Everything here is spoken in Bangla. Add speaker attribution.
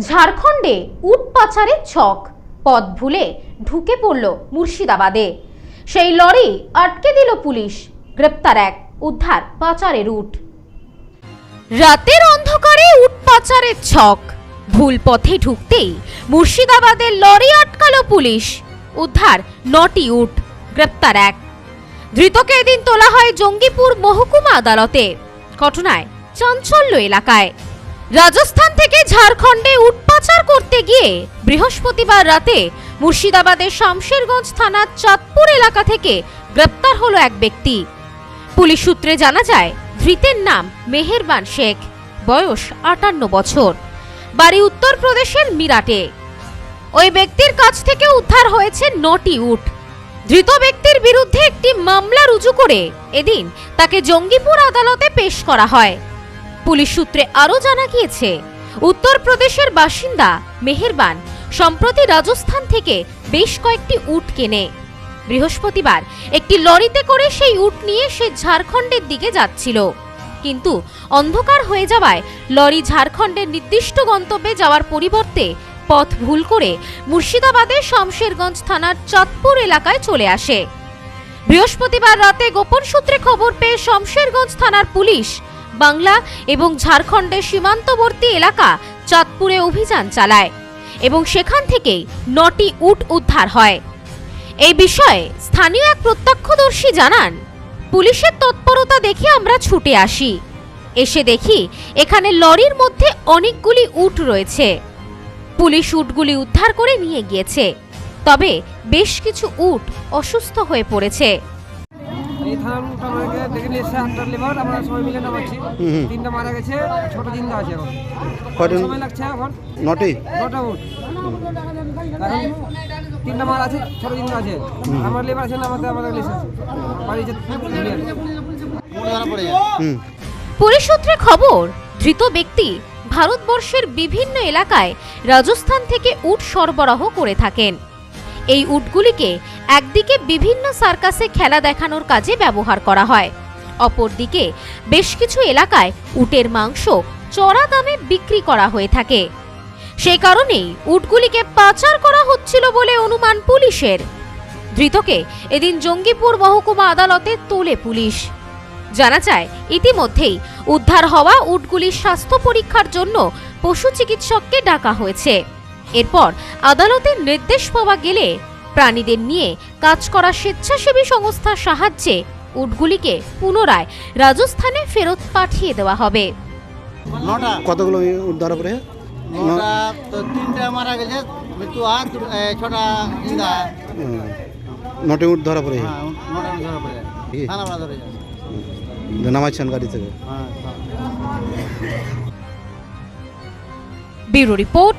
Speaker 1: ঝাড়খণ্ডে উট পাচারের ছক। পথ ভুলে ঢুকে পড়ল মুর্শিদাবাদে। সেই লরি আটকে দিল পুলিশ। গ্রেপ্তার এক উদ্ধার পাচারের উট। রাতের অন্ধকারে উট পাচারের ছক। ভুল পথে ঢুকতেই মুর্শিদাবাদের লরি আটকালো পুলিশ। উদ্ধার নটি উট, গ্রেপ্তার এক। ধৃতকে এদিন তোলা হয় জঙ্গিপুর মহকুমা আদালতে। ঘটনায় চাঞ্চল্য এলাকায়। রাজস্থান থেকে করতে গিয়ে বৃহস্পতিবার রাতে মুর্শিদাবাদের শামশেরগঞ্জ থানার চাঁদপুর এলাকা থেকে গ্রেপ্তার হলো এক ব্যক্তি। পুলিশ সূত্রে জানা যায়, ধৃতের নাম মেহেরবান শেখ, বয়স আটান্ন বছর। বাড়ি উত্তরপ্রদেশের মিরাটে। ওই ব্যক্তির কাছ থেকে উদ্ধার হয়েছে নটি উট। ধৃত ব্যক্তির বিরুদ্ধে একটি মামলা রুজু করে এদিন তাকে জঙ্গিপুর আদালতে পেশ করা হয়। পুলিশ সূত্রে আরও জানা গিয়েছে উত্তরপ্রদেশের বাসিন্দা মেহেরবান। সম্প্রতি রাজস্থান থেকে বেশ কয়েকটি উট কেনে। বৃহস্পতিবার একটি লরিতে করে সেই উট নিয়ে সে ঝাড়খণ্ডের দিকে যাচ্ছিল। কিন্তু অন্ধকার হয়ে যাওয়ায় লরি ঝাড়খণ্ডের নির্দিষ্ট গন্তব্যে যাওয়ার পরিবর্তে পথ ভুল করে মুর্শিদাবাদের শমশেরগঞ্জ থানার চাঁদপুর এলাকায় চলে আসে। বৃহস্পতিবার রাতে গোপন সূত্রে খবর পেয়ে শমশেরগঞ্জ থানার পুলিশ বাংলা এবং ঝাড়খণ্ডের সীমান্তবর্তী এলাকা চাঁদপুরে অভিযান চালায় এবং সেখান থেকেই নটি উট উদ্ধার হয়। এই বিষয়ে স্থানীয় এক প্রত্যক্ষদর্শী জানান, পুলিশের তৎপরতা দেখে আমরা ছুটে আসি। এসে দেখি এখানে লরির মধ্যে অনেকগুলি উট রয়েছে। পুলিশ উটগুলি উদ্ধার করে নিয়ে গিয়েছে। তবে বেশ কিছু উট অসুস্থ হয়ে পড়েছে।
Speaker 2: এই থানাটা আমাকে দেখে নিয়ে এসে আটটার লেবার আমরা সবাই মিলে নামাচ্ছি।
Speaker 3: হুম।
Speaker 2: তিনটা মারা গেছে ছোট জিন্দা আছে এখন। সময় লাগছে এখন?
Speaker 3: নটি?
Speaker 2: নটা উঠ এখন তিনটা মারা আছে ছোট জিন্দা আছে। আমার লেবার আছে না আমাদের বাড়ি
Speaker 1: পুলিশ সূত্রে খবর ধৃত ব্যক্তি ভারতবর্ষের বিভিন্ন এলাকায় রাজস্থান থেকে উট সরবরাহ করে থাকেন। এই উটগুলিকে একদিকে বিভিন্ন সার্কাসে খেলা দেখানোর কাজে ব্যবহার করা হয়। অপরদিকে বেশ কিছু এলাকায় উটের মাংস চড়া দামে বিক্রি করা হয়ে থাকে। সেই কারণেই উটগুলিকে পাচার করা হচ্ছিল বলে অনুমান পুলিশের। ধৃতকে এদিন জঙ্গিপুর মহকুমা আদালতে তোলে পুলিশ। জানা যায়, ইতিমধ্যেই উদ্ধার হওয়া উটগুলির স্বাস্থ্য পরীক্ষার জন্য পশু চিকিৎসককে ডাকা হয়েছে। এরপর আদালতের নির্দেশ পাওয়া গেলে প্রাণীদের নিয়ে কাজ করা স্বেচ্ছাসেবী সংস্থার সাহায্যে উটগুলিকে পুনরায় রাজস্থানে ফেরত পাঠিয়ে দেওয়া হবে।
Speaker 4: নটা।
Speaker 3: কতগুলো উদ্ধার করে
Speaker 4: তিনটা মারা গেছে মৃত্যু আর ছটা জিন্দা
Speaker 3: হুম। উঠ ধরা পড়ে।
Speaker 4: হ্যাঁ
Speaker 3: নামাচ্ছেন গাড়ি থেকে?
Speaker 4: হ্যাঁ
Speaker 1: ব্যুরো রিপোর্ট